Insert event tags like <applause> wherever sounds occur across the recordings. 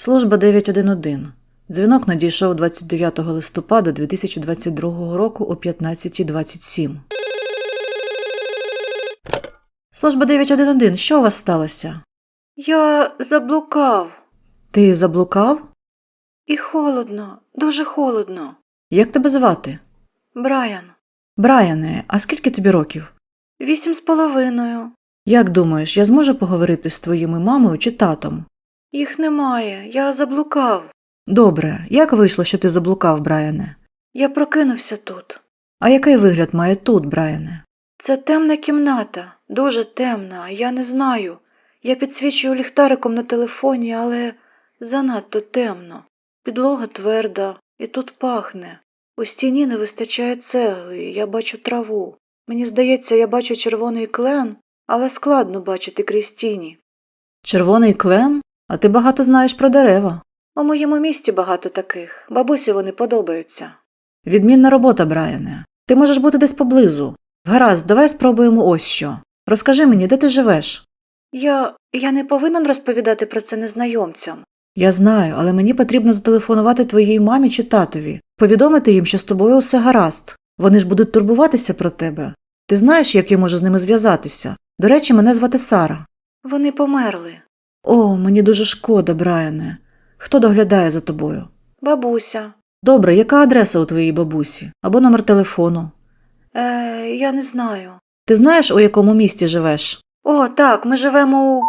Служба 911. Дзвінок надійшов 29 листопада 2022 року о 15.27. Служба 911, що у вас сталося? Я заблукав. Ти заблукав? І холодно, дуже холодно. Як тебе звати? Брайан, Брайане, а скільки тобі років? вісім з половиною. Як думаєш, я зможу поговорити з твоїми мамою чи татом? Їх немає, я заблукав. Добре, як вийшло, що ти заблукав, Брайане? Я прокинувся тут. А який вигляд має тут, Брайане? Це темна кімната, дуже темна, я не знаю. Я підсвічую ліхтариком на телефоні, але занадто темно. Підлога тверда, і тут пахне. У стіні не вистачає цегли, я бачу траву. Мені здається, я бачу червоний клен, але складно бачити крізь тіні. Червоний клен? А ти багато знаєш про дерева. У моєму місті багато таких. Бабусі вони подобаються. Відмінна робота, Брайане. Ти можеш бути десь поблизу. Гаразд, давай спробуємо ось що. Розкажи мені, де ти живеш? Я. я не повинен розповідати про це незнайомцям. Я знаю, але мені потрібно зателефонувати твоїй мамі чи татові, повідомити їм, що з тобою усе гаразд. Вони ж будуть турбуватися про тебе. Ти знаєш, як я можу з ними зв'язатися? До речі, мене звати Сара. Вони померли. О, мені дуже шкода, Брайане. Хто доглядає за тобою? Бабуся. Добре, яка адреса у твоїй бабусі? Або номер телефону? Е, я не знаю. Ти знаєш, у якому місті живеш? О, так, ми живемо у.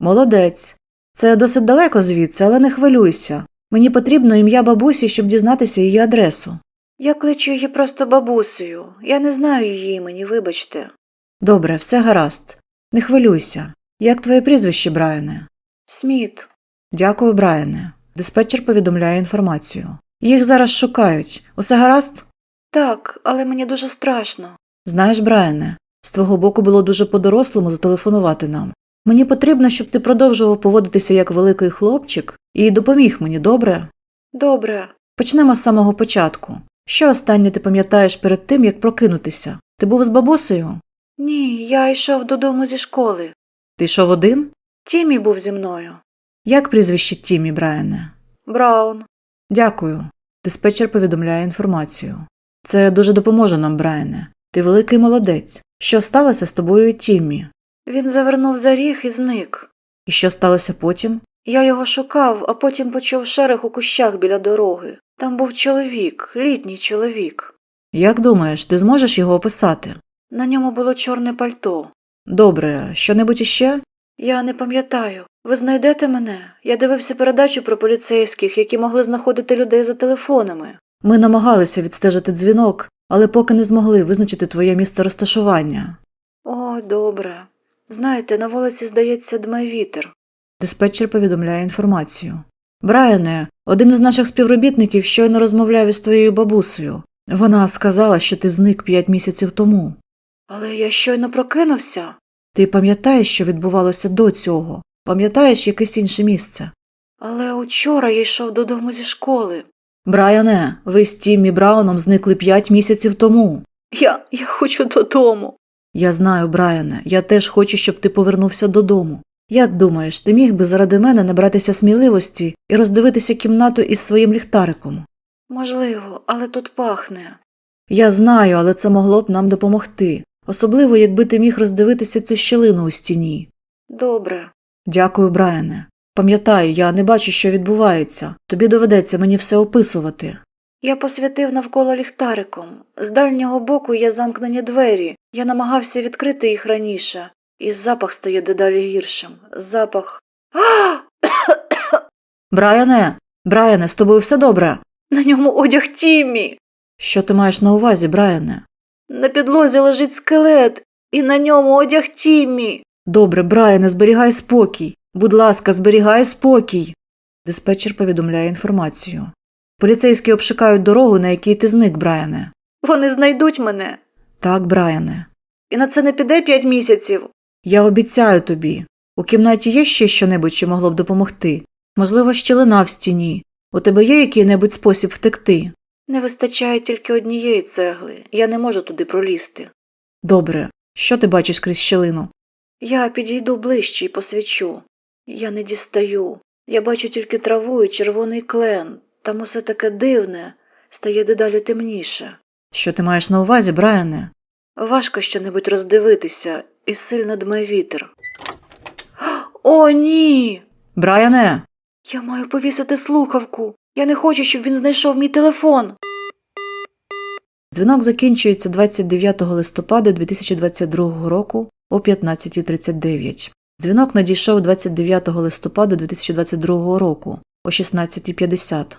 Молодець. Це досить далеко звідси, але не хвилюйся. Мені потрібно ім'я бабусі, щоб дізнатися її адресу. Я кличу її просто бабусею. Я не знаю її імені, вибачте. Добре, все гаразд. Не хвилюйся. Як твоє прізвище, Брайане? Сміт. Дякую, Брайане. Диспетчер повідомляє інформацію. Їх зараз шукають. Усе гаразд? Так, але мені дуже страшно. Знаєш, Брайане, з твого боку було дуже по-дорослому зателефонувати нам. Мені потрібно, щоб ти продовжував поводитися як великий хлопчик і допоміг мені, добре? Добре. Почнемо з самого початку. Що останнє ти пам'ятаєш перед тим, як прокинутися? Ти був з бабусею? Ні, я йшов додому зі школи. Ти йшов один? Тімі був зі мною. Як прізвище Тімі, Брайане? Браун. Дякую. Диспетчер повідомляє інформацію. Це дуже допоможе нам, Брайане. Ти великий молодець. Що сталося з тобою Тіммі? Він завернув за ріг і зник. І що сталося потім? Я його шукав, а потім почув шерех у кущах біля дороги. Там був чоловік, літній чоловік. Як думаєш, ти зможеш його описати? На ньому було чорне пальто. Добре, що-небудь іще? Я не пам'ятаю. Ви знайдете мене? Я дивився передачу про поліцейських, які могли знаходити людей за телефонами. Ми намагалися відстежити дзвінок, але поки не змогли визначити твоє місце розташування. О, добре. Знаєте, на вулиці, здається, дме вітер. Диспетчер повідомляє інформацію. Брайане, один із наших співробітників щойно розмовляв із твоєю бабусею. Вона сказала, що ти зник п'ять місяців тому. Але я щойно прокинувся. Ти пам'ятаєш, що відбувалося до цього? Пам'ятаєш якесь інше місце? Але учора я йшов додому зі школи. Брайане, ви з Тіммі Брауном зникли п'ять місяців тому. Я. я хочу додому. Я знаю, Брайане, я теж хочу, щоб ти повернувся додому. Як думаєш, ти міг би заради мене набратися сміливості і роздивитися кімнату із своїм ліхтариком? Можливо, але тут пахне. Я знаю, але це могло б нам допомогти, особливо якби ти міг роздивитися цю щілину у стіні. Добре. Дякую, Брайане. Пам'ятаю, я не бачу, що відбувається. Тобі доведеться мені все описувати. Я посвятив навколо ліхтариком. З дальнього боку є замкнені двері. Я намагався відкрити їх раніше, і запах стає дедалі гіршим. Запах. <coughs> Брайане, Брайане, з тобою все добре. На ньому одяг Тіммі. Що ти маєш на увазі, Брайане? На підлозі лежить скелет, і на ньому одяг Тіммі. Добре, Брайане, зберігай спокій. Будь ласка, зберігай спокій. Диспетчер повідомляє інформацію. Поліцейські обшукають дорогу, на якій ти зник, Брайане. Вони знайдуть мене. Так, Брайане. І на це не піде п'ять місяців. Я обіцяю тобі. У кімнаті є ще щонебудь, що могло б допомогти. Можливо, щілина в стіні. У тебе є який-небудь спосіб втекти? Не вистачає тільки однієї цегли. Я не можу туди пролізти. Добре. Що ти бачиш крізь щілину? Я підійду ближче і посвічу. Я не дістаю. Я бачу тільки траву і червоний клен. Там усе таке дивне, стає дедалі темніше. Що ти маєш на увазі, Брайане? Важко щонебудь роздивитися, і сильно дме вітер. О, ні! Брайане! Я маю повісити слухавку. Я не хочу, щоб він знайшов мій телефон. Дзвінок закінчується 29 листопада 2022 року о 15.39. Дзвінок надійшов 29 листопада 2022 року о 16.50.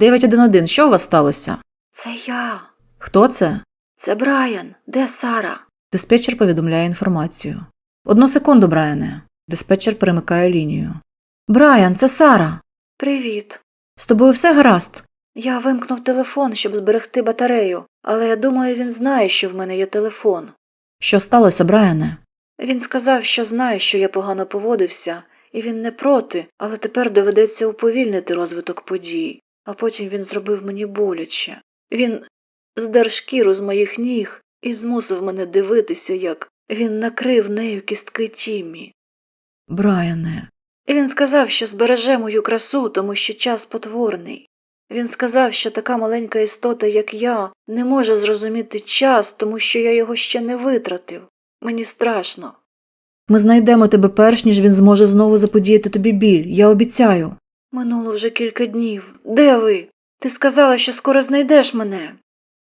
911. Що у вас сталося? Це я. Хто це? Це Брайан. Де Сара? Диспетчер повідомляє інформацію. Одну секунду, Брайане. Диспетчер перемикає лінію. Брайан, це Сара. Привіт. З тобою все гаразд? Я вимкнув телефон, щоб зберегти батарею, але я думаю, він знає, що в мене є телефон. Що сталося, Брайане? Він сказав, що знає, що я погано поводився, і він не проти, але тепер доведеться уповільнити розвиток подій. А потім він зробив мені боляче. Він здер шкіру з моїх ніг і змусив мене дивитися, як він накрив нею кістки Тіммі. Брайане. І він сказав, що збереже мою красу, тому що час потворний. Він сказав, що така маленька істота, як я, не може зрозуміти час, тому що я його ще не витратив. Мені страшно. Ми знайдемо тебе перш, ніж він зможе знову заподіяти тобі біль. Я обіцяю. Минуло вже кілька днів. Де ви? Ти сказала, що скоро знайдеш мене.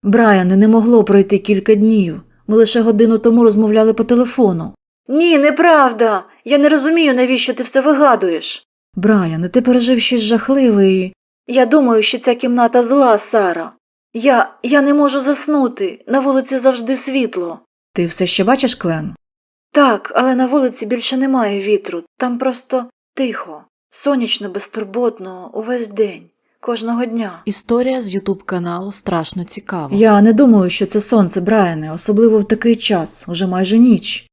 Брайане, не могло пройти кілька днів. Ми лише годину тому розмовляли по телефону. Ні, неправда. Я не розумію, навіщо ти все вигадуєш. Брайане, ти пережив щось жахливе і. Я думаю, що ця кімната зла, Сара. Я. я не можу заснути. На вулиці завжди світло. Ти все ще бачиш клен? Так, але на вулиці більше немає вітру, там просто тихо, сонячно, безтурботно, увесь день, кожного дня. Історія з Ютуб каналу страшно цікава. Я не думаю, що це сонце, Брайане, особливо в такий час, уже майже ніч.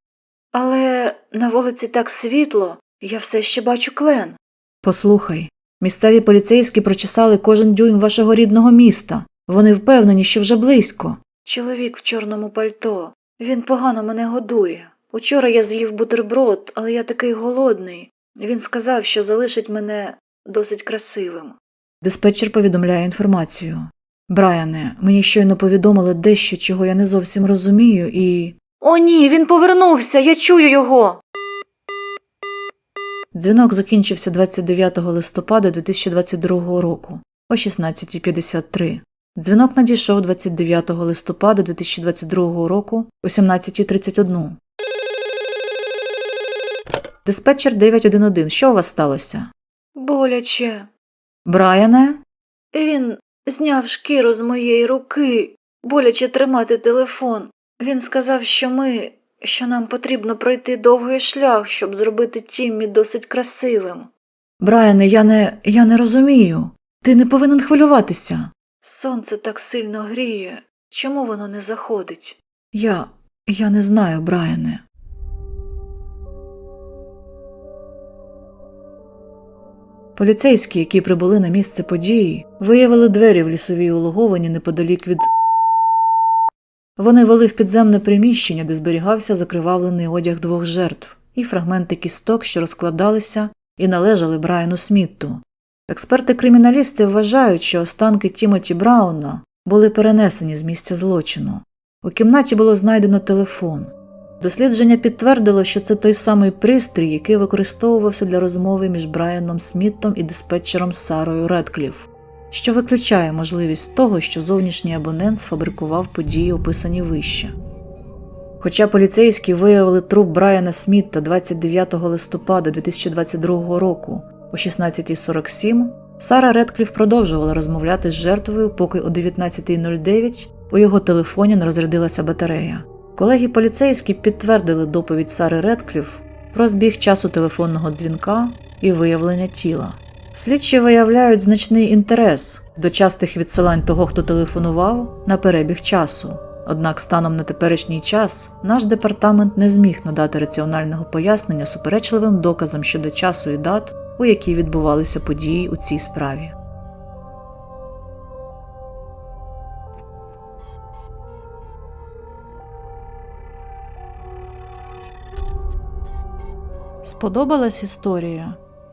Але на вулиці так світло, я все ще бачу клен. Послухай, місцеві поліцейські прочесали кожен дюйм вашого рідного міста. Вони впевнені, що вже близько. Чоловік в чорному пальто. Він погано мене годує. Учора я з'їв бутерброд, але я такий голодний. Він сказав, що залишить мене досить красивим. Диспетчер повідомляє інформацію. Брайане, мені щойно повідомили дещо, чого я не зовсім розумію, і. О, ні, він повернувся, я чую його. Дзвінок закінчився 29 листопада 2022 року о 16.53. Дзвінок надійшов 29 листопада 2022 року о 17.31. Диспетчер 911. Що у вас сталося? Боляче. Брайане? Він зняв шкіру з моєї руки, боляче тримати телефон. Він сказав, що ми, що нам потрібно пройти довгий шлях, щоб зробити Тіммі досить красивим. Брайане, я не. я не розумію. Ти не повинен хвилюватися. Сонце так сильно гріє. Чому воно не заходить? Я. я не знаю, Брайане. Поліцейські, які прибули на місце події, виявили двері в лісовій улоговині неподалік від. Вони вели в підземне приміщення, де зберігався закривавлений одяг двох жертв, і фрагменти кісток, що розкладалися і належали Брайану Смітту. Експерти-криміналісти вважають, що останки Тімоті Брауна були перенесені з місця злочину. У кімнаті було знайдено телефон. Дослідження підтвердило, що це той самий пристрій, який використовувався для розмови між Брайаном Сміттом і диспетчером Сарою Редкліф, що виключає можливість того, що зовнішній абонент сфабрикував події, описані вище. Хоча поліцейські виявили труп Брайана Смітта 29 листопада 2022 року о 16.47, Сара Редкліф продовжувала розмовляти з жертвою, поки о 19.09 у його телефоні не розрядилася батарея. Колеги поліцейські підтвердили доповідь Сари Редкліф про збіг часу телефонного дзвінка і виявлення тіла. Слідчі виявляють значний інтерес до частих відсилань того, хто телефонував, на перебіг часу. Однак станом на теперішній час наш департамент не зміг надати раціонального пояснення суперечливим доказам щодо часу і дат, у які відбувалися події у цій справі. Сподобалась історія?